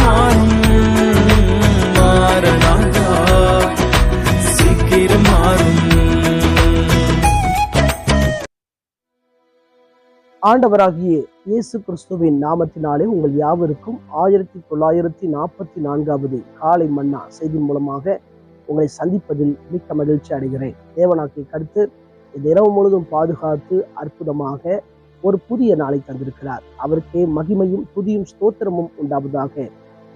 மாறும் சீக்கிரம் மாறும். ஆண்டவராகிய இயேசு கிறிஸ்துவின் நாமத்தினாலே உங்கள் யாவருக்கும் ஆயிரத்தி தொள்ளாயிரத்தி நாற்பத்தி நான்காவது காலை மன்னா செய்தி மூலமாக உங்களை சந்திப்பதில் மிக்க மகிழ்ச்சி அடைகிறேன். தேவனாக்கை கருத்து இந்த இரவு முழுதும் பாதுகாத்து அற்புதமாக ஒரு புதிய நாளை தந்திருக்கிறார். அவருக்கே மகிமையும் புதியும் ஸ்தோத்திரமும் உண்டாவதாக.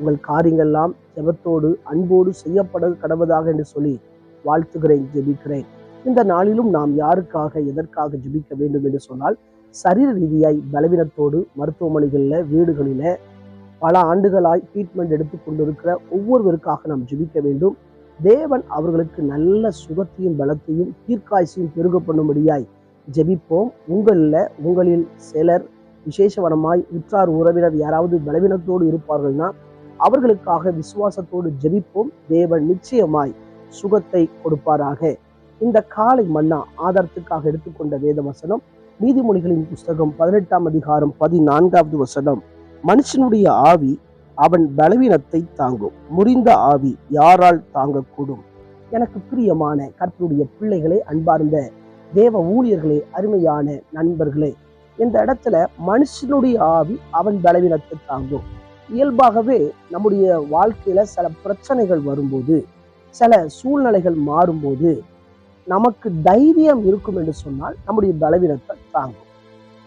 உங்கள் காரியங்கள்லாம் ஜெபத்தோடு அன்போடு செய்யப்பட கடவுதாக என்று சொல்லி வாழ்த்துகிறேன் ஜெபிக்கிறேன். இந்த நாளிலும் நாம் யாருக்காக எதற்காக ஜெபிக்க வேண்டும் என்று சொன்னால் சரீர ரீதியாய் பலவீனத்தோடு மருத்துவமனைகளில் வீடுகளில் பல ஆண்டுகளாய் ட்ரீட்மெண்ட் எடுத்து கொண்டிருக்கிற ஒவ்வொருவருக்காக நாம் ஜெபிக்க வேண்டும். தேவன் அவர்களுக்கு நல்ல சுகத்தையும் பலத்தையும் தீர்க்காய்ச்சியும் பெருக பண்ணும்படியாய் ஜெபிப்போம். உங்களில் உங்களில் சிலர் விசேஷவனமாய் உற்றார் உறவினர் யாராவது பலவீனத்தோடு இருப்பார்கள்னா அவர்களுக்காக விசுவாசத்தோடு ஜெபிப்போம். தேவன் நிச்சயமாய் சுகத்தை கொடுப்பாராக. இந்த காலை மன்னா ஆதாரத்துக்காக எடுத்துக்கொண்ட வேத வசனம் நீதிமொழிகளின் புஸ்தகம் பதினெட்டாம் அதிகாரம் பதினான்காவது வசனம். மனுஷனுடைய ஆவி அவன் பலவீனத்தை தாங்கும். முறிந்த ஆவி யாரால் தாங்கக்கூடும்? எனக்கு பிரியமான கர்த்தருடைய பிள்ளைகளை அன்பார்ந்த தேவ ஊழியர்களே அருமையான நண்பர்களே இந்த இடத்துல மனுஷனுடைய ஆவி அவன் பலவீனத்தை தாங்கும் இயல்பாகவே நம்முடைய வாழ்க்கையில சில பிரச்சனைகள் வரும்போது சில சூழ்நிலைகள் மாறும்போது நமக்கு தைரியம் இருக்கும் என்று சொன்னால் நம்முடைய பலவீனத்தை தாங்கும்.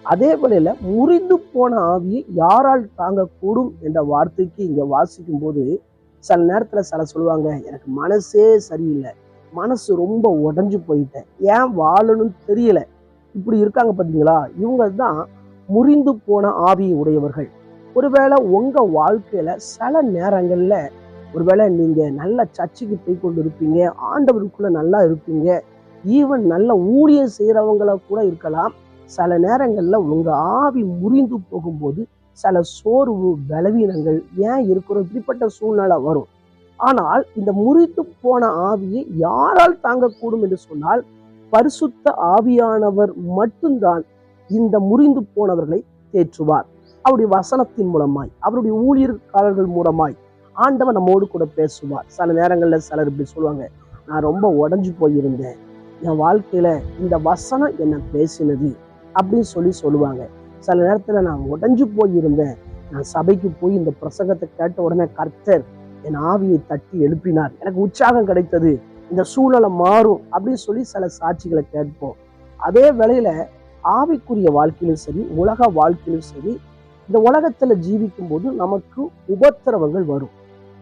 அதே வேளையில முறிந்து போன ஆவியை யாரால் தாங்கக்கூடும் என்ற வார்த்தைக்கு இங்க வாசிக்கும் போது சில நேரத்துல சில சொல்லுவாங்க எனக்கு மனசே சரியில்லை. மனசு ரொம்ப உடஞ்சு போயிட்டேன். ஏன் வாழணும்னு தெரியல. இப்படி இருக்காங்க பார்த்தீங்களா இவங்க தான் முறிந்து போன ஆவியை உடையவர்கள். ஒருவேளை உங்கள் வாழ்க்கையில சில நேரங்களில் ஒருவேளை நீங்கள் நல்ல சர்ச்சுக்கு போய் கொண்டு இருப்பீங்க ஆண்டவருக்குள்ளே நல்லா இருப்பீங்க ஈவன் நல்ல ஊழியம் செய்கிறவங்களா கூட இருக்கலாம். சில நேரங்களில் உங்கள் ஆவி முறிந்து போகும்போது சில சோர்வு பலவீனங்கள் ஏன் இருக்கிறோம்? இப்படிப்பட்ட சூழ்நிலை வரும். ஆனால் இந்த முறித்து போன ஆவியை யாரால் தாங்கக்கூடும் என்று சொன்னால் பரிசுத்த ஆவியானவர் மட்டும்தான் இந்த முறிந்து போனவர்களை தேற்றுவார். அவருடைய வசனத்தின் மூலமாய் அவருடைய ஊழியர்காரர்கள் மூலமாய் ஆண்டவன் நம்மோடு கூட பேசுவார். சில நேரங்களில் சிலர் இப்படி சொல்லுவாங்க நான் ரொம்ப உடஞ்சு போயிருந்தேன். என் வாழ்க்கையில இந்த வசனம் என்ன பேசினது அப்படின்னு சொல்லி சொல்லுவாங்க. சில நேரத்தில் நான் உடஞ்சு போயிருந்தேன். நான் சபைக்கு போய் இந்த பிரசங்கத்தை கேட்ட உடனே கர்த்தர் என் ஆவியை தட்டி எழுப்பினார். எனக்கு உற்சாகம் கிடைத்தது. இந்த சூழ்நிலை மாறும் அப்படின்னு சொல்லி சில சாட்சிகளை கேட்போம். அதே வேளையில ஆவிக்குரிய வாழ்க்கையிலும் சரி உலக வாழ்க்கையிலும் சரி இந்த உலகத்துல ஜீவிக்கும் போது நமக்கு உபத்திரவங்கள் வரும்.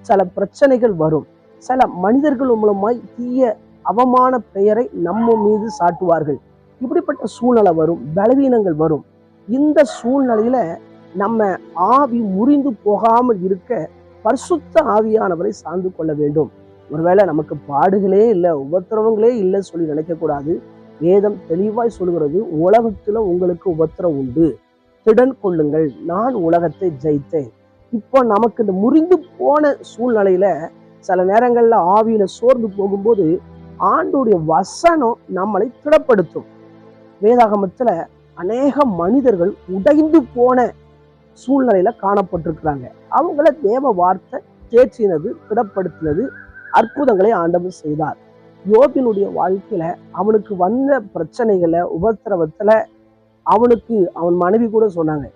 சில பிரச்சனைகள் வரும். சில மனிதர்கள் மூலமாய் தீய அவமான பெயரை நம்ம மீது சாட்டுவார்கள். இப்படிப்பட்ட சூழ்நிலை வரும். பலவீனங்கள் வரும். இந்த சூழ்நிலையில நம்ம ஆவி முறிந்து போகாமல் இருக்க பரிசுத்த ஆவியானவரை சார்ந்து கொள்ள வேண்டும். ஒருவேளை நமக்கு பாடுகளே இல்லை உபத்திரவங்களே இல்லை சொல்லி நினைக்கக்கூடாது. வேதம் தெளிவாய் சொல்கிறது உலகத்துல உங்களுக்கு உபத்திரம் உண்டு. திடன் கொள்ளுங்கள் நான் உலகத்தை ஜெயித்தேன். இப்போ நமக்கு இந்த முறிந்து போன சூழ்நிலையில சில நேரங்கள்ல ஆவியில சோர்ந்து போகும்போது ஆண்டுடைய வசனம் நம்மளை திடப்படுத்தும். வேதாகமத்துல அநேக மனிதர்கள் உடைந்து போன சூழ்நிலையில் காணப்பட்டிருக்கிறாங்க. அவங்கள தேவ வார்த்தை தேற்றினது திடப்படுத்தினது அற்புதங்களை ஆண்டவர் செய்தார். யோபினுடைய வாழ்க்கையில அவனுக்கு வந்த பிரச்சனைகளை உபத்திரவத்துல அவனுக்கு அவன் மனைவி கூட சொன்னாங்க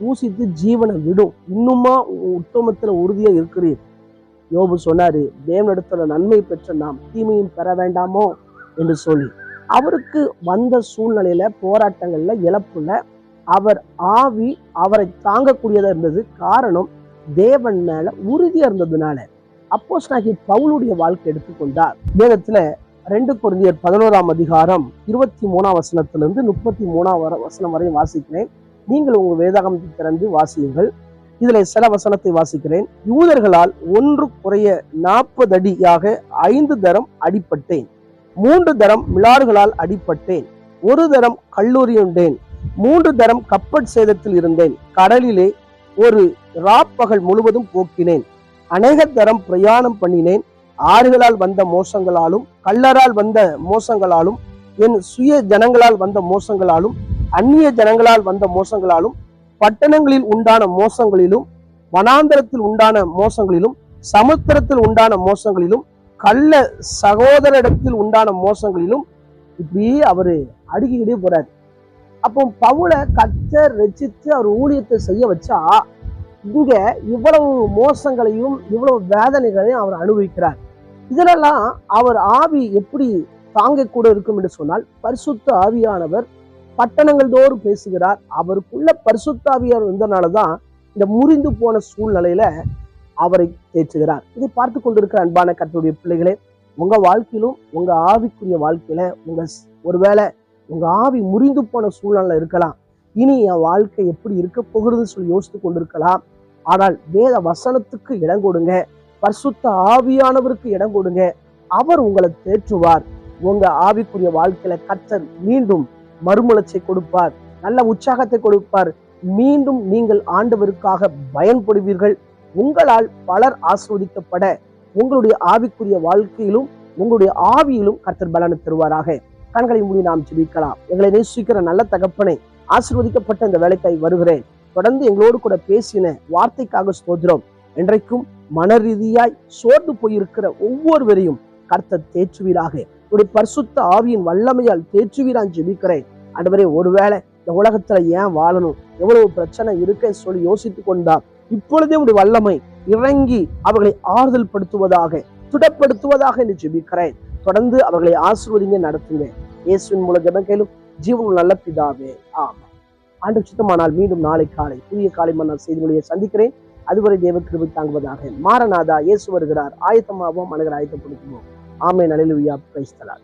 தூசித்து ஜீவனை விடும். இன்னுமா உ- உத்தமத்துல உறுதியா இருக்கிறீர்? யோபு சொன்னாரு தேவனிடத்துல நன்மை பெற்ற நாம் தீமையும் பெற வேண்டாமோ? என்று சொல்லி. அவருக்கு வந்த சூழ்நிலையில போராட்டங்கள்ல இழப்புல அவர் ஆவி அவரை தாங்கக்கூடியதாக இருந்தது காரணம் தேவன் மேல உறுதியா இருந்ததுனால. அப்போஸ் நாகி பவுலுடைய வாழ்க்கை எடுத்துக்கொண்டார். வேதத்துல ரெண்டு குருந்தியர் பதினோராம் அதிகாரம் இருபத்தி மூணாம் வசனத்திலிருந்து முப்பத்தி மூணாம் வசனம் வரையும் வாசிக்கிறேன். நீங்கள் உங்க வேதாகம் திறந்து வாசியுங்கள். இதுல சில வசனத்தை வாசிக்கிறேன். யூதர்களால் ஒன்று குறைய நாற்பது அடியாக ஐந்து தரம் அடிப்பட்டேன் மூன்று தரம் மிளாறுகளால் அடிப்பட்டேன் ஒரு தரம் கல்லூரியுண்டேன் மூன்று தரம் கப்பட் சேதத்தில் இருந்தேன். கடலிலே ஒரு ராப்பகல் முழுவதும் போக்கினேன். அநேக தரம் பிரயாணம் பண்ணினேன். ஆறுகளால் வந்த மோசங்களாலும் கல்லரால் வந்த மோசங்களாலும் என் சுய ஜனங்களால் வந்த மோசங்களாலும் அந்நிய ஜனங்களால் வந்த மோசங்களாலும் பட்டணங்களில் உண்டான மோசங்களிலும் வனாந்தரத்தில் உண்டான மோசங்களிலும் சமுத்திரத்தில் உண்டான மோசங்களிலும் கள்ள சகோதரிடத்தில் உண்டான மோசங்களிலும் இப்படி அவரு அடுக்கிக்கிட்டே போறாரு. அப்போ பவுலை கத்தை ரசித்து அவர் ஊழியத்தை செய்ய வச்சா இங்க இவ்வளவு மோசங்களையும் இவ்வளவு வேதனைகளையும் அவர் அனுபவிக்கிறார். இதிலெல்லாம் அவர் ஆவி எப்படி தாங்கக்கூட இருக்கும் என்று சொன்னால் பரிசுத்த ஆவியானவர் பட்டணங்கள் தோறும் பேசுகிறார். அவருக்குள்ள பரிசுத்த ஆவியார் இருந்தனாலதான் இந்த முறிந்து போன சூழ்நிலையில அவரை தேற்றுகிறார். இதை பார்த்து கொண்டிருக்கிற அன்பான கர்த்தருடைய பிள்ளைகளே உங்க வாழ்க்கையிலும் உங்க ஆவிக்குரிய வாழ்க்கையில உங்க ஒருவேளை உங்க ஆவி முறிந்து போன சூழ்நிலை இருக்கலாம். இனி என் வாழ்க்கை எப்படி இருக்க போகிறதுன்னு சொல்லி யோசித்து கொண்டிருக்கலாம். ஆனால் வேத வசனத்துக்கு இடம் கொடுங்க. பரிசுத்த ஆவியானவருக்கு இடம் கொடுங்க. அவர் உங்களை தேற்றுவார். உங்க ஆவிக்குரிய வாழ்க்கையில கர்த்தர் மீண்டும் மறுமலர்ச்சியை கொடுப்பார். நல்ல உற்சாகத்தை கொடுப்பார். மீண்டும் நீங்கள் ஆண்டவருக்காக பயன்படுவீர்கள். உங்களால் பலர் ஆஸ்வதிக்கப்பட உங்களுடைய ஆவிக்குரிய வாழ்க்கையிலும் உங்களுடைய ஆவியிலும் கர்த்தர் பலனை தருவாராக. கண்களை மூடி நாம் ஜெபிக்கலாம். எங்களை நேசிக்கிற நல்ல தகப்பனை ஆசீர்வதிக்கப்பட்ட இந்த வேலைக்காய் வருகிறேன். தொடர்ந்து எங்களோடு கூட பேசின வார்த்தைக்காக ஸ்தோத்திரம். என்றைக்கும் மன ரீதியாய் சோர்ந்து போயிருக்கிற ஒவ்வொருவரையும் கர்த்த தேற்றுவீராக. உடைய பரிசுத்த ஆவியின் வல்லமையால் தேற்றுவீரான் ஜெபிக்கிறேன். அன்றுவரே ஒருவேளை இந்த உலகத்துல ஏன் வாழணும்? எவ்வளவு பிரச்சனை இருக்க சொல்லி யோசித்து கொண்டா இப்பொழுதே உடைய வல்லமை இறங்கி அவர்களை ஆறுதல் படுத்துவதாக துடப்படுத்துவதாக என்று ஜெபிக்கிறேன். தொடர்ந்து அவர்களை ஆசிர்வதிங்க நடத்துங்க. இயேசுவின் மூலம் ஜபங்களும் கேளும் ஜீவன் நல்ல பிதாவே. ஆமா ஆண்டு சுத்தமானால் மீண்டும் நாளை காலை புதிய காலை மன்னர் செய்திமொழியை சந்திக்கிறேன். அதுவரை தேவ கிருபை தாங்குவதாக. மாரநாதா இயேசு வருகிறார். ஆயத்தமாகவும் மனதில் ஆயத்தப்படுத்துவோம். ஆமை நலிலுவியா பிரைஸ்தலார்